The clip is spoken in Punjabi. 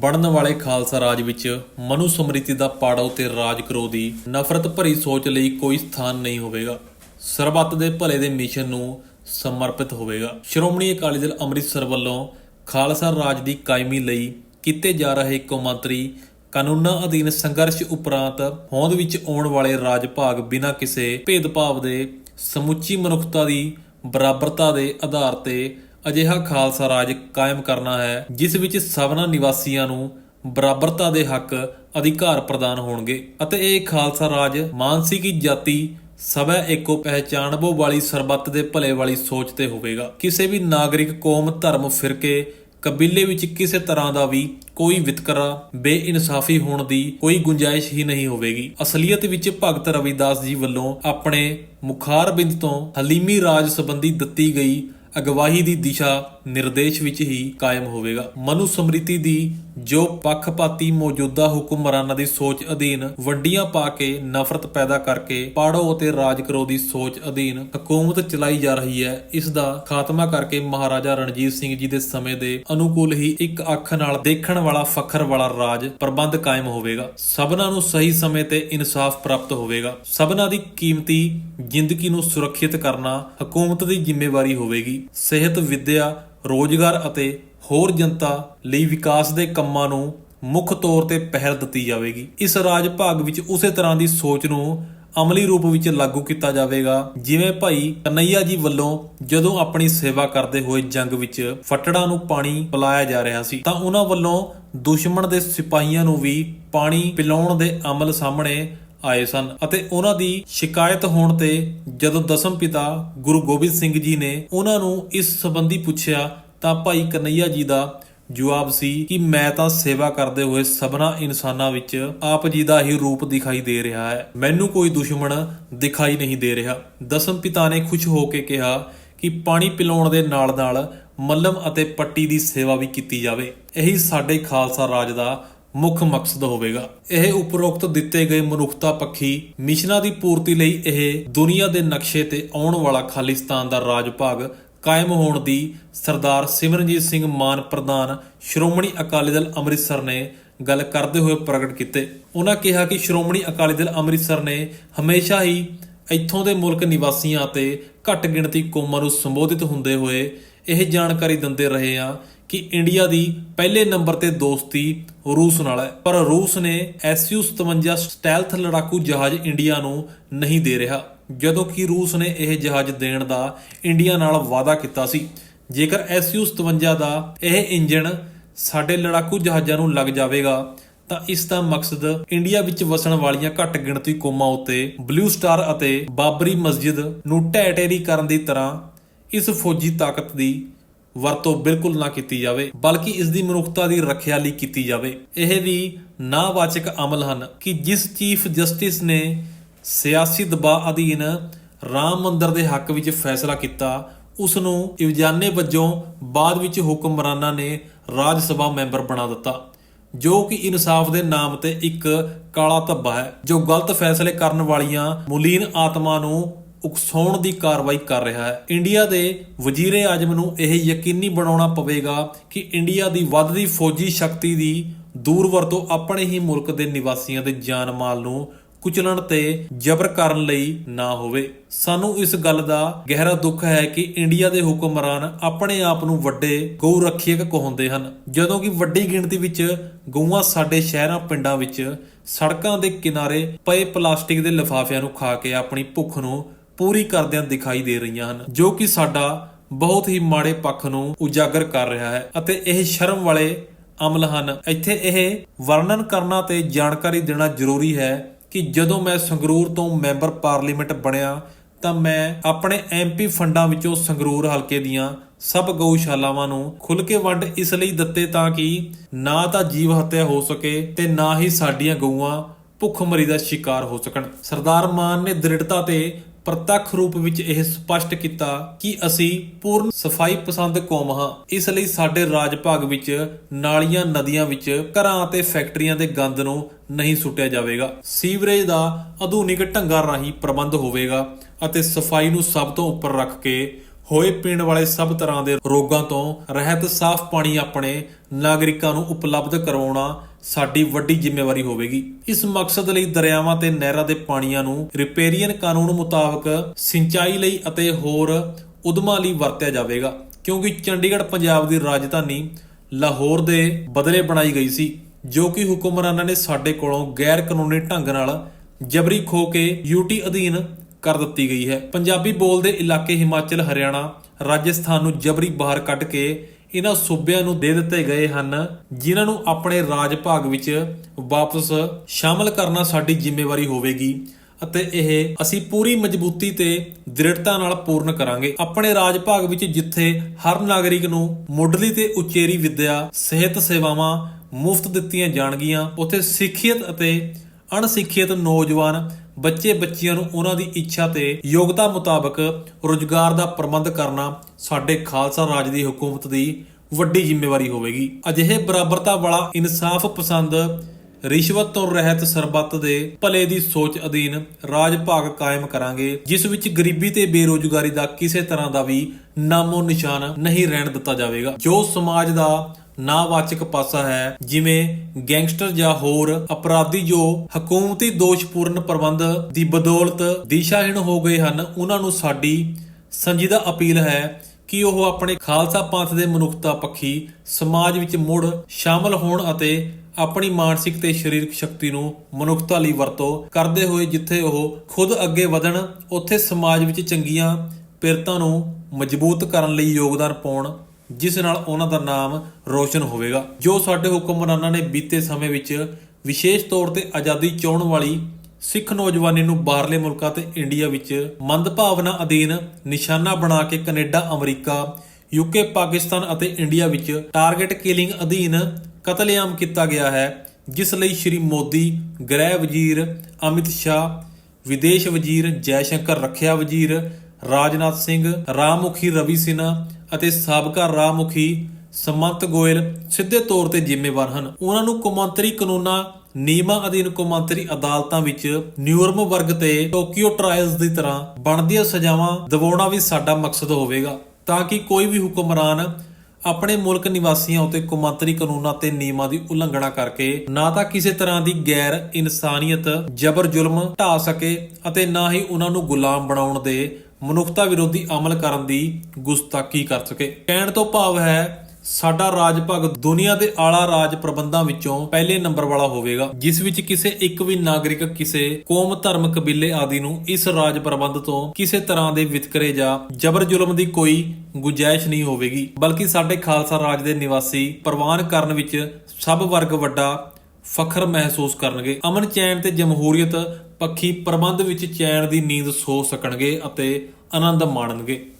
ਬਣਨ ਵਾਲੇ ਖਾਲਸਾ ਰਾਜ ਵਿੱਚ ਮਨੂ ਸਮ੍ਰਿਤੀ ਦਾ ਪਾੜੋ ਤੇ ਰਾਜ ਕਰੋ ਦੀ ਨਫ਼ਰਤ ਭਰੀ ਸੋਚ ਲਈ ਕੋਈ ਸਥਾਨ ਨਹੀਂ ਹੋਵੇਗਾ। ਸਰਬੱਤ ਦੇ ਭਲੇ ਦੇ ਮਿਸ਼ਨ ਨੂੰ ਸਮਰਪਿਤ ਹੋਵੇਗਾ। ਸ਼੍ਰੋਮਣੀ ਅਕਾਲੀ ਦਲ ਅੰਮ੍ਰਿਤਸਰ ਵੱਲੋਂ ਖਾਲਸਾ ਰਾਜ ਦੀ ਕਾਇਮੀ ਲਈ ਕੀਤੇ ਜਾ ਰਹੇ ਕੌਮਾਂਤਰੀ ਕਾਨੂੰਨਾਂ ਅਧੀਨ ਸੰਘਰਸ਼ ਉਪਰੰਤ ਹੋਂਦ ਵਿੱਚ ਆਉਣ ਵਾਲੇ ਰਾਜ ਭਾਗ ਬਿਨਾਂ ਕਿਸੇ ਭੇਦਭਾਵ ਦੇ ਸਮੁੱਚੀ ਮਨੁੱਖਤਾ ਦੀ ਬਰਾਬਰਤਾ ਦੇ ਆਧਾਰ ਤੇ ਅਜਿਹਾ ਖਾਲਸਾ ਰਾਜ ਕਾਇਮ ਕਰਨਾ ਹੈ, ਜਿਸ ਵਿੱਚ ਸਭਨਾ ਨਿਵਾਸੀਆਂ ਨੂੰ ਬਰਾਬਰਤਾ ਦੇ ਹੱਕ, ਅਧਿਕਾਰ ਪ੍ਰਦਾਨ ਹੋਣਗੇ। ਅਤੇ ਇਹ ਖਾਲਸਾ ਰਾਜ ਮਾਨਸਿਕੀ ਜਾਤੀ ਸਭੈ ਏਕੋ ਪਹਿਚਾਣਬੋ ਵਾਲੀ ਸਰਬੱਤ ਦੇ ਭਲੇ ਵਾਲੀ ਸੋਚ ਤੇ ਹੋਵੇਗਾ। ਕਿਸੇ ਵੀ ਨਾਗਰਿਕ ਕੌਮ, ਧਰਮ ਫਿਰਕੇ ਕਬੀਲੇ ਵਿੱਚ ਕਿਸੇ ਤਰ੍ਹਾਂ ਦਾ ਵੀ ਕੋਈ ਵਿਤਕਰਾ, ਬੇਇਨਸਾਫੀ ਹੋਣ ਦੀ ਕੋਈ ਗੁੰਜਾਇਸ਼ ਹੀ ਨਹੀਂ ਹੋਵੇਗੀ। ਅਸਲੀਅਤ ਵਿੱਚ ਭਗਤ ਰਵਿਦਾਸ ਜੀ ਵੱਲੋਂ ਆਪਣੇ ਮੁਖਾਰਬਿੰਦ ਤੋਂ ਹਲੀਮੀ ਰਾਜ ਸੰਬੰਧੀ ਦਿੱਤੀ ਗਈ ਅਗਵਾਈ ਦੀ ਦਿਸ਼ਾ ਨਿਰਦੇਸ਼ ਵਿੱਚ ਹੀ ਕਾਇਮ ਹੋਵੇਗਾ। ਮਨੂ ਸਮ੍ਰਿਤੀ ਦੀ ਜੋ ਪੱਖਪਾਤੀ ਮੌਜੂਦਾ ਹੁਕਮਰਾਨਾਂ ਦੀ ਸੋਚ ਅਧੀਨ ਵੰਡੀਆਂ ਪਾ ਕੇ ਨਫ਼ਰਤ ਪੈਦਾ ਕਰਕੇ ਪਾੜੋ ਅਤੇ ਰਾਜ ਕਰੋ ਦੀ ਸੋਚ ਅਧੀਨ ਹਕੂਮਤ ਚਲਾਈ ਜਾ ਰਹੀ ਹੈ, ਇਸ ਦਾ ਖਾਤਮਾ ਕਰਕੇ ਮਹਾਰਾਜਾ ਰਣਜੀਤ ਸਿੰਘ ਜੀ ਦੇ ਸਮੇਂ ਦੇ ਅਨੁਕੂਲ ਹੀ ਇੱਕ ਅੱਖ ਨਾਲ ਦੇਖਣ ਵਾਲਾ ਫਖਰ ਵਾਲਾ ਰਾਜ ਪ੍ਰਬੰਧ ਕਾਇਮ ਹੋਵੇਗਾ। ਸਭਨਾਂ ਨੂੰ ਸਹੀ ਸਮੇਂ ਤੇ ਇਨਸਾਫ ਪ੍ਰਾਪਤ ਹੋਵੇਗਾ। ਸਭਨਾਂ ਦੀ ਕੀਮਤੀ ਜ਼ਿੰਦਗੀ ਨੂੰ ਸੁਰੱਖਿਅਤ ਕਰਨਾ ਹਕੂਮਤ ਦੀ ਜ਼ਿੰਮੇਵਾਰੀ ਹੋਵੇਗੀ। ਸਿਹਤ, ਵਿੱਦਿਆ, ਰੋਜ਼ਗਾਰ ਅਤੇ ਹੋਰ ਜਨਤਾ ਲਈ ਵਿਕਾਸ ਦੇ ਕੰਮਾਂ ਨੂੰ ਮੁੱਖ ਤੌਰ ਤੇ ਪਹਿਲ ਦਿੱਤੀ ਜਾਵੇਗੀ। ਇਸ ਰਾਜ ਭਾਗ ਵਿੱਚ ਉਸੇ ਤਰ੍ਹਾਂ ਦੀ ਸੋਚ ਨੂੰ ਅਮਲੀ ਰੂਪ ਵਿੱਚ ਲਾਗੂ ਕੀਤਾ ਜਾਵੇਗਾ, ਜਿਵੇਂ ਭਾਈ ਕਨਈਆ ਜੀ ਵੱਲੋਂ ਜਦੋਂ ਆਪਣੀ ਸੇਵਾ ਕਰਦੇ ਹੋਏ ਜੰਗ ਵਿੱਚ ਫੱਟੜਾਂ ਨੂੰ ਪਾਣੀ ਪਿਲਾਇਆ ਜਾ ਰਿਹਾ ਸੀ, ਤਾਂ ਉਹਨਾਂ ਵੱਲੋਂ ਦੁਸ਼ਮਣ ਦੇ ਸਿਪਾਹੀਆਂ ਨੂੰ ਵੀ ਪਾਣੀ ਪਿਲਾਉਣ ਦੇ ਅਮਲ ਸਾਹਮਣੇ ਆਏ ਸਨ ਅਤੇ ਉਹਨਾਂ ਦੀ ਸ਼ਿਕਾਇਤ ਹੋਣ ਤੇ ਜਦੋਂ ਦਸਮ ਪਿਤਾ ਗੁਰੂ ਗੋਬਿੰਦ ਸਿੰਘ ਜੀ ਨੇ ਉਹਨਾਂ ਨੂੰ ਇਸ ਸੰਬੰਧੀ ਪੁੱਛਿਆ ਤਾਂ ਭਾਈ ਕਨਈਆ ਜੀ ਦਾ ਜਵਾਬ ਸੀ ਕਿ ਮੈਂ ਤਾਂ ਸੇਵਾ ਕਰਦੇ ਹੋਏ ਸਭਨਾ ਇਨਸਾਨਾਂ ਵਿੱਚ ਆਪ ਜੀ ਦਾ ਹੀ ਰੂਪ ਦਿਖਾਈ ਦੇ ਰਿਹਾ ਹੈ। ਮੈਨੂੰ ਕੋਈ ਦੁਸ਼ਮਣ ਦਿਖਾਈ ਨਹੀਂ ਦੇ ਰਿਹਾ। ਦਸਮ ਪਿਤਾ ਨੇ ਖੁਸ਼ ਹੋ ਕੇ ਕਿਹਾ ਕਿ ਪਾਣੀ ਪਿਲਾਉਣ ਦੇ ਨਾਲ-ਨਾਲ ਮੱਲਮ ਅਤੇ ਪੱਟੀ ਦੀ ਸੇਵਾ ਵੀ ਕੀਤੀ ਜਾਵੇ। ਇਹੀ ਸਾਡੇ ਖਾਲਸਾ ਰਾਜ ਦਾ ਮੁੱਖ ਮਕਸਦ ਹੋਵੇਗਾ। ਇਹ ਉਪਰੋਕਤ ਦਿੱਤੇ ਗਏ ਮਨੁੱਖਤਾ ਪੱਖੀ ਮਿਸ਼ਨਾਂ ਦੀ ਪੂਰਤੀ ਲਈ ਇਹ ਦੁਨੀਆ ਦੇ ਨਕਸ਼ੇ ਤੇ ਆਉਣ ਵਾਲਾ ਖਾਲਿਸਤਾਨ ਦਾ ਰਾਜ ਭਾਗ ਕਾਇਮ ਹੋਣ ਦੀ ਸਰਦਾਰ ਸਿਮਰਨਜੀਤ ਸਿੰਘ ਮਾਨ ਪ੍ਰਧਾਨ ਸ਼੍ਰੋਮਣੀ ਅਕਾਲੀ ਦਲ ਅੰਮ੍ਰਿਤਸਰ ਨੇ ਗੱਲ ਕਰਦੇ ਹੋਏ ਪ੍ਰਗਟ ਕੀਤੇ। ਉਹਨਾਂ ਕਿਹਾ ਕਿ ਸ਼੍ਰੋਮਣੀ ਅਕਾਲੀ ਦਲ ਅੰਮ੍ਰਿਤਸਰ ਨੇ ਹਮੇਸ਼ਾ ਹੀ ਇੱਥੋਂ ਦੇ ਮੁਲਕ ਨਿਵਾਸੀਆਂ ਅਤੇ ਘੱਟ ਗਿਣਤੀ ਕੌਮਾਂ ਨੂੰ ਸੰਬੋਧਿਤ ਹੁੰਦੇ ਹੋਏ ਇਹ ਜਾਣਕਾਰੀ ਦਿੰਦੇ ਰਹੇ ਆ ਕਿ ਇੰਡੀਆ ਦੀ ਪਹਿਲੇ ਨੰਬਰ ਤੇ ਦੋਸਤੀ ਰੂਸ ਨਾਲ ਹੈ। ਪਰ ਰੂਸ ਨੇ Su-57 ਸਟੈਲਥ ਲੜਾਕੂ ਜਹਾਜ਼ ਇੰਡੀਆ ਨੂੰ ਨਹੀਂ ਦੇ ਰਿਹਾ। ਜਦੋਂ ਕਿ ਰੂਸ ਨੇ ਇਹ ਜਹਾਜ਼ ਦੇਣ ਦਾ ਇੰਡੀਆ ਨਾਲ ਵਾਅਦਾ ਕੀਤਾ ਸੀ। ਜੇਕਰ Su-57 ਦਾ ਇਹ ਇੰਜਣ ਸਾਡੇ ਲੜਾਕੂ ਜਹਾਜ਼ਾਂ ਨੂੰ ਲੱਗ ਜਾਵੇਗਾ, ਤਾਂ ਇਸ ਦਾ ਮਕਸਦ ਇੰਡੀਆ ਵਿੱਚ ਵਸਣ ਵਾਲੀਆਂ ਘੱਟ ਗਿਣਤੀ ਕੌਮਾਂ ਉੱਤੇ ਬਲੂ ਸਟਾਰ ਅਤੇ ਬਾਬਰੀ ਮਸਜਿਦ ਨੂੰ ਢਹਿ ਢੇਰੀ ਕਰਨ ਦੀ ਤਰ੍ਹਾਂ ਇਸ ਫੌਜੀ ਤਾਕਤ ਦੀ ਵਰਤੋਂ ਬਿਲਕੁਲ ਨਾ ਕੀਤੀ ਜਾਵੇ, ਬਲਕਿ ਇਸ ਦੀ ਮਨੁੱਖਤਾ ਦੀ ਰੱਖਿਆ ਲਈ ਕੀਤੀ ਜਾਵੇ। ਇਹ ਵੀ ਨਾਵਾਚਕ ਅਮਲ ਹਨ ਕਿ ਜਿਸ ਚੀਫ ਜਸਟਿਸ ਨੇ ਸਿਆਸੀ ਦਬਾਅ ਅਧੀਨ ਰਾਮ ਮੰਦਰ ਦੇ ਹੱਕ ਵਿੱਚ ਫੈਸਲਾ ਕੀਤਾ ਉਸ ਨੂੰ ਇਵਜਾਨੇ ਵਜੋਂ ਬਾਅਦ ਵਿੱਚ ਹੁਕਮਰਾਨਾਂ ਨੇ ਰਾਜ ਸਭਾ ਮੈਂਬਰ ਬਣਾ ਦਿੱਤਾ, ਜੋ ਕਿ ਇਨਸਾਫ ਦੇ ਨਾਮ ਤੇ ਇੱਕ ਕਾਲਾ ਧੱਬਾ ਹੈ, ਜੋ ਗਲਤ ਫੈਸਲੇ ਕਰਨ ਵਾਲੀਆਂ ਮੁਲੀਨ ਆਤਮਾ ਨੂੰ ਉਕਸਾਉਣ ਦੀ ਕਾਰਵਾਈ ਕਰ ਰਿਹਾ ਹੈ। ਇੰਡੀਆ ਦੇ ਵਜ਼ੀਰੇ ਆਜਮ ਨੂੰ ਇਹ ਯਕੀਨੀ ਬਣਾਉਣਾ ਪਵੇਗਾ ਕਿ ਇੰਡੀਆ ਦੀ ਵੱਧਦੀ ਫੌਜੀ ਸ਼ਕਤੀ ਦੀ ਦੂਰ ਵਰਤੋਂ ਆਪਣੇ ਹੀ ਮੁਲਕ ਦੇ ਨਿਵਾਸੀਆਂ ਦੇ ਜਾਨ ਮਾਲ ਨੂੰ ਕੁਚਲਣ ਤੇ ਜ਼ਬਰ ਕਰਨ ਲਈ ਨਾ ਹੋਵੇ। ਸਾਨੂੰ ਇਸ ਗੱਲ ਦਾ ਗਹਿਰਾ ਦੁੱਖ ਹੈ ਕਿ ਇੰਡੀਆ ਦੇ ਹੁਕਮਰਾਨ ਆਪਣੇ ਆਪ ਨੂੰ ਵੱਡੇ ਗਊ ਰੱਖਿਅਕ ਕਹਾਉਂਦੇ ਹਨ। ਜਦੋਂ ਕਿ ਵੱਡੀ ਗਿਣਤੀ ਵਿੱਚ ਗਊਆਂ ਸਾਡੇ ਸ਼ਹਿਰਾਂ, ਪਿੰਡਾਂ ਵਿੱਚ ਸੜਕਾਂ ਦੇ ਕਿਨਾਰੇ ਪਏ ਪਲਾਸਟਿਕ ਦੇ ਲਿਫਾਫਿਆਂ ਨੂੰ ਖਾ ਕੇ ਆਪਣੀ ਭੁੱਖ ਨੂੰ ਪੂਰੀ ਕਰਦਿਆਂ ਦਿਖਾਈ ਦੇ ਰਹੀਆਂ ਹਨ, ਜੋ ਕਿ ਸਾਡਾ ਬਹੁਤ ਹੀ ਮਾੜੇ ਪੱਖ ਨੂੰ ਉਜਾਗਰ ਕਰ ਰਿਹਾ ਹੈ ਅਤੇ ਇਹ ਸ਼ਰਮ ਵਾਲੇ ਅਮਲ ਹਨ। ਇੱਥੇ ਇਹ ਵਰਣਨ ਕਰਨਾ ਤੇ ਜਾਣਕਾਰੀ ਦੇਣਾ ਜ਼ਰੂਰੀ ਹੈ ਕਿ ਜਦੋਂ ਮੈਂ ਸੰਗਰੂਰ ਤੋਂ ਮੈਂਬਰ ਪਾਰਲੀਮੈਂਟ ਬਣਿਆ, ਤਾਂ ਮੈਂ ਆਪਣੇ ਐਮਪੀ ਫੰਡਾਂ ਵਿੱਚੋਂ ਸੰਗਰੂਰ ਹਲਕੇ ਦੀਆਂ ਸਭ ਗਊਸ਼ਾਲਾਵਾਂ ਨੂੰ ਖੁੱਲ੍ਹ ਕੇ ਵੰਡ ਇਸ ਲਈ ਦਿੱਤੇ ਤਾਂ ਕਿ ਨਾ ਤਾਂ ਜੀਵ ਹੱਤਿਆ ਹੋ ਸਕੇ ਤੇ ਨਾ ਹੀ ਸਾਡੀਆਂ ਗਊਆਂ ਭੁੱਖਮਰੀ ਦਾ ਸ਼ਿਕਾਰ ਹੋ ਸਕਣ। ਸਰਦਾਰ ਮਾਨ ਨੇ ਦ੍ਰਿੜਤਾ ਤੇ ਪ੍ਰਤੱਖ ਰੂਪ ਵਿੱਚ ਇਹ ਸਪਸ਼ਟ ਕੀਤਾ ਕਿ ਅਸੀਂ ਪੂਰਨ ਸਫ਼ਾਈ ਪਸੰਦ ਕੌਮ ਹਾਂ। ਇਸ ਲਈ ਸਾਡੇ ਰਾਜ ਭਾਗ ਵਿੱਚ ਨਾਲੀਆਂ, ਨਦੀਆਂ ਵਿੱਚ ਘਰਾਂ ਅਤੇ ਫੈਕਟਰੀਆਂ ਦੇ ਗੰਦ ਨੂੰ ਨਹੀਂ ਸੁੱਟਿਆ ਜਾਵੇਗਾ। ਸੀਵਰੇਜ ਦਾ ਆਧੁਨਿਕ ਢੰਗਾਂ ਰਾਹੀਂ ਪ੍ਰਬੰਧ ਹੋਵੇਗਾ ਅਤੇ ਸਫ਼ਾਈ ਨੂੰ ਸਭ ਤੋਂ ਉੱਪਰ ਰੱਖ ਕੇ ਹੋਏ ਪੀਣ ਵਾਲੇ ਸਭ ਤਰ੍ਹਾਂ ਦੇ ਰੋਗਾਂ ਤੋਂ ਰਹਿਤ ਸਾਫ਼ ਪਾਣੀ ਆਪਣੇ ਨਾਗਰਿਕਾਂ ਨੂੰ ਉਪਲਬਧ ਕਰਵਾਉਣਾ ਸਾਡੀ ਵੱਡੀ ਜ਼ਿੰਮੇਵਾਰੀ ਹੋਵੇਗੀ। ਇਸ ਮਕਸਦ ਲਈ ਦਰਿਆਵਾਂ ਤੇ ਨਹਿਰਾਂ ਦੇ ਪਾਣੀਆਂ ਨੂੰ ਰਿਪੇਰੀਅਨ ਕਾਨੂੰਨ ਮੁਤਾਬਕ ਸਿੰਚਾਈ ਲਈ ਅਤੇ ਹੋਰ ਉਦਮਾਂ ਲਈ ਵਰਤਿਆ ਜਾਵੇਗਾ, ਕਿਉਂਕਿ ਚੰਡੀਗੜ੍ਹ ਪੰਜਾਬ ਦੀ ਰਾਜਧਾਨੀ ਲਾਹੌਰ ਦੇ ਬਦਲੇ ਬਣਾਈ ਗਈ ਸੀ, ਜੋ ਕਿ ਹੁਕਮਰਾਨਾਂ ਨੇ ਸਾਡੇ ਕੋਲੋਂ ਗੈਰ ਕਾਨੂੰਨੀ ਢੰਗ ਨਾਲ ਜਬਰੀ ਖੋ ਕੇ ਯੂਟੀ ਅਧੀਨ ਕਰ ਦਿੱਤੀ ਗਈ ਹੈ। ਪੰਜਾਬੀ ਬੋਲਦੇ ਇਲਾਕੇ ਹਿਮਾਚਲ, ਹਰਿਆਣਾ ਰਾਜਸਥਾਨ ਨੂੰ ਜਬਰੀ ਬਾਹਰ ਕੱਢ ਕੇ ਇਹਨਾਂ ਸੂਬਿਆਂ ਨੂੰ ਦੇ ਦਿੱਤੇ ਗਏ ਹਨ, ਜਿਨ੍ਹਾਂ ਨੂੰ ਆਪਣੇ ਰਾਜ ਭਾਗ ਵਿੱਚ ਵਾਪਸ ਸ਼ਾਮਲ ਕਰਨਾ ਸਾਡੀ ਜ਼ਿੰਮੇਵਾਰੀ ਹੋਵੇਗੀ ਅਤੇ ਇਹ ਅਸੀਂ ਪੂਰੀ ਮਜ਼ਬੂਤੀ ਤੇ ਦ੍ਰਿੜਤਾ ਨਾਲ ਪੂਰਨ ਕਰਾਂਗੇ। ਆਪਣੇ ਰਾਜ ਭਾਗ ਵਿੱਚ ਜਿੱਥੇ ਹਰ ਨਾਗਰਿਕ ਨੂੰ ਮੁੱਢਲੀ ਤੇ ਉਚੇਰੀ ਵਿੱਦਿਆ, ਸਿਹਤ ਸੇਵਾਵਾਂ ਮੁਫਤ ਦਿੱਤੀਆਂ ਜਾਣਗੀਆਂ, ਉੱਥੇ ਸਿੱਖਿਅਤ ਅਤੇ ਅਣਸਿੱਖਿਅਤ ਨੌਜਵਾਨ ਬੱਚੇ ਬੱਚੀਆਂ ਨੂੰ ਉਹਨਾਂ ਦੀ ਇੱਛਾ ਤੇ ਯੋਗਤਾ ਮੁਤਾਬਕ ਰੋਜ਼ਗਾਰ ਦਾ ਪ੍ਰਬੰਧ ਕਰਨਾ ਸਾਡੇ ਖਾਲਸਾ ਰਾਜ ਦੀ ਹਕੂਮਤ ਦੀ ਵੱਡੀ ਜ਼ਿੰਮੇਵਾਰੀ ਹੋਵੇਗੀ। ਅਜਿਹੇ ਬਰਾਬਰਤਾ ਵਾਲਾ ਇਨਸਾਫ ਪਸੰਦ ਰਿਸ਼ਵਤ ਤੋਂ ਰਹਿਤ ਸਰਬੱਤ ਦੇ ਭਲੇ ਦੀ ਸੋਚ ਅਧੀਨ ਰਾਜ ਭਾਗ ਕਾਇਮ ਕਰਾਂਗੇ, ਜਿਸ ਵਿੱਚ ਗਰੀਬੀ ਤੇ ਬੇਰੋਜ਼ਗਾਰੀ ਦਾ ਕਿਸੇ ਤਰ੍ਹਾਂ ਦਾ ਵੀ ਨਾਮੋ ਨਿਸ਼ਾਨ ਨਹੀਂ ਰਹਿਣ ਦਿੱਤਾ ਜਾਵੇਗਾ। ਜੋ ਸਮਾਜ ਦਾ ਨਾਵਾਚਕ ਪਾਸਾ ਹੈ, ਜਿਵੇਂ ਗੈਂਗਸਟਰ ਜਾਂ ਹੋਰ ਅਪਰਾਧੀ ਜੋ ਹਕੂਮਤੀ ਦੋਸ਼ਪੂਰਨ ਪ੍ਰਬੰਧ ਦੀ ਬਦੌਲਤ ਦਿਸ਼ਾਹੀਣ ਹੋ ਗਏ ਹਨ, ਉਹਨਾਂ ਨੂੰ ਸਾਡੀ ਸੰਜੀਦਾ ਅਪੀਲ ਹੈ ਕਿ ਉਹ ਆਪਣੇ ਖਾਲਸਾ ਪੰਥ ਦੇ ਮਨੁੱਖਤਾ ਪੱਖੀ ਸਮਾਜ ਵਿੱਚ ਮੁੜ ਸ਼ਾਮਲ ਹੋਣ ਅਤੇ ਆਪਣੀ ਮਾਨਸਿਕ ਤੇ ਸਰੀਰਕ ਸ਼ਕਤੀ ਨੂੰ ਮਨੁੱਖਤਾ ਲਈ ਵਰਤੋਂ ਕਰਦੇ ਹੋਏ ਜਿੱਥੇ ਉਹ ਖੁਦ ਅੱਗੇ ਵਧਣ, ਉੱਥੇ ਸਮਾਜ ਵਿੱਚ ਚੰਗੀਆਂ ਪਿਰਤਾਂ ਨੂੰ ਮਜ਼ਬੂਤ ਕਰਨ ਲਈ ਯੋਗਦਾਨ ਪਾਉਣ। ਜਿਸ ਨਾਲ ਉਹਨਾਂ ਦਾ ਨਾਮ ਰੋਸ਼ਨ ਹੋਵੇਗਾ। ਜੋ ਸਾਡੇ ਹੁਕਮਰਾਨਾਂ ਨੇ ਬੀਤੇ ਸਮੇਂ ਵਿੱਚ ਵਿਸ਼ੇਸ਼ ਤੌਰ ਤੇ ਆਜ਼ਾਦੀ ਚਾਹਣ ਵਾਲੀ ਸਿੱਖ ਨੌਜਵਾਨੀ ਨੂੰ ਬਾਹਰਲੇ ਮੁਲਕਾਂ ਤੇ ਇੰਡੀਆ ਵਿੱਚ ਮੰਦਭਾਵਨਾ ਅਧੀਨ ਨਿਸ਼ਾਨਾ ਬਣਾ ਕੇ ਕੈਨੇਡਾ, ਅਮਰੀਕਾ ਯੂਕੇ ਪਾਕਿਸਤਾਨ ਅਤੇ ਇੰਡੀਆ ਵਿੱਚ ਟਾਰਗੇਟ ਕਿਲਿੰਗ ਅਧੀਨ ਕਤਲੇਆਮ ਕੀਤਾ ਗਿਆ ਹੈ, ਜਿਸ ਲਈ ਸ਼੍ਰੀ ਮੋਦੀ, ਗ੍ਰਹਿ ਵਜ਼ੀਰ ਅਮਿਤ ਸ਼ਾਹ, ਵਿਦੇਸ਼ ਵਜ਼ੀਰ ਜੈ ਸ਼ੰਕਰ, ਰੱਖਿਆ ਵਜ਼ੀਰ ਰਾਜਨਾਥ ਸਿੰਘ, ਰਾਮਮੁਖੀ ਰਵੀ ਸਿਨਹਾ ਅਤੇ ਸਾਬਕਾ ਰਾਮਮੁਖੀ ਸਮੰਤ ਗੋਇਲ ਸਿੱਧੇ ਤੌਰ ਤੇ ਜ਼ਿੰਮੇਵਾਰ ਹਨ। ਉਹਨਾਂ ਨੂੰ ਕੌਮਾਂਤਰੀ ਕਾਨੂੰਨਾਂ, ਨਿਯਮਾਂ ਅਧੀਨ ਕੌਮਾਂਤਰੀ ਅਦਾਲਤਾਂ ਵਿੱਚ ਨਿਊਰਮ ਵਰਗ ਤੇ ਟੋਕੀਓ ਟ੍ਰਾਇਲਸ ਦੀ ਤਰ੍ਹਾਂ ਬਣਦੀਆਂ ਸਜ਼ਾਵਾਂ ਦਿਵਾਉਣਾ ਵੀ ਸਾਡਾ ਮਕਸਦ ਹੋਵੇਗਾ। ਤਾਂ ਕਿ ਕੋਈ ਵੀ ਹੁਕਮਰਾਨ ਆਪਣੇ ਮੁਲਕ ਨਿਵਾਸੀਆਂ ਉਤੇ ਕੌਮਾਂਤਰੀ ਕਾਨੂੰਨਾਂ ਤੇ ਨਿਯਮਾਂ ਦੀ ਉਲੰਘਣਾ ਕਰਕੇ ਨਾ ਤਾਂ ਕਿਸੇ ਤਰ੍ਹਾਂ ਦੀ ਗੈਰ ਇਨਸਾਨੀਅਤ ਜ਼ਬਰ ਜ਼ੁਲਮ ਢਾ ਸਕੇ ਅਤੇ ਨਾ ਹੀ ਉਹਨਾਂ ਨੂੰ ਗੁਲਾਮ ਬਣਾਉਣ ਦੇ ਮਨੁੱਖਤਾ ਵਿਰੋਧੀ ਅਮਲ ਕਰਨ ਦੀ ਗੁਸਤਾਖੀ ਕਰ ਸਕੇ? ਕਹਿਣ ਤੋਂ ਭਾਵ ਹੈ, ਸਾਡਾ ਰਾਜ ਭਾਗ ਦੁਨੀਆ ਦੇ ਆਲਾ ਰਾਜ ਪ੍ਰਬੰਧਾਂ ਵਿੱਚੋਂ ਪਹਿਲੇ ਨੰਬਰ ਵਾਲਾ ਹੋਵੇਗਾ, ਜਿਸ ਵਿੱਚ ਕਿਸੇ ਇੱਕ ਵੀ ਨਾਗਰਿਕ, ਕਿਸੇ ਕੌਮ, ਧਰਮ, ਕਬੀਲੇ ਆਦਿ ਨੂੰ ਇਸ ਰਾਜ ਪ੍ਰਬੰਧ ਤੋਂ ਕਿਸੇ ਤਰ੍ਹਾਂ ਦੇ ਵਿਤਕਰੇ ਜਾਂ ਜ਼ਬਰ ਜ਼ੁਲਮ ਦੀ ਕੋਈ ਗੁੰਜਾਇਸ਼ ਨਹੀਂ ਹੋਵੇਗੀ, ਬਲਕਿ ਸਾਡੇ ਖਾਲਸਾ ਰਾਜ ਦੇ ਨਿਵਾਸੀ ਪ੍ਰਵਾਨ ਕਰਨ ਵਿੱਚ ਸਭ ਵਰਗ ਵੱਡਾ ਫਖਰ ਮਹਿਸੂਸ ਕਰਨਗੇ। ਅਮਨ ਚੈਨ ਤੇ ਜਮਹੂਰੀਅਤ ਪੱਖੀ ਪ੍ਰਬੰਧ ਵਿੱਚ ਚੈਨ ਦੀ ਨੀਂਦ ਸੋ ਸਕਣਗੇ ਅਤੇ ਆਨੰਦ ਮਾਣਨਗੇ।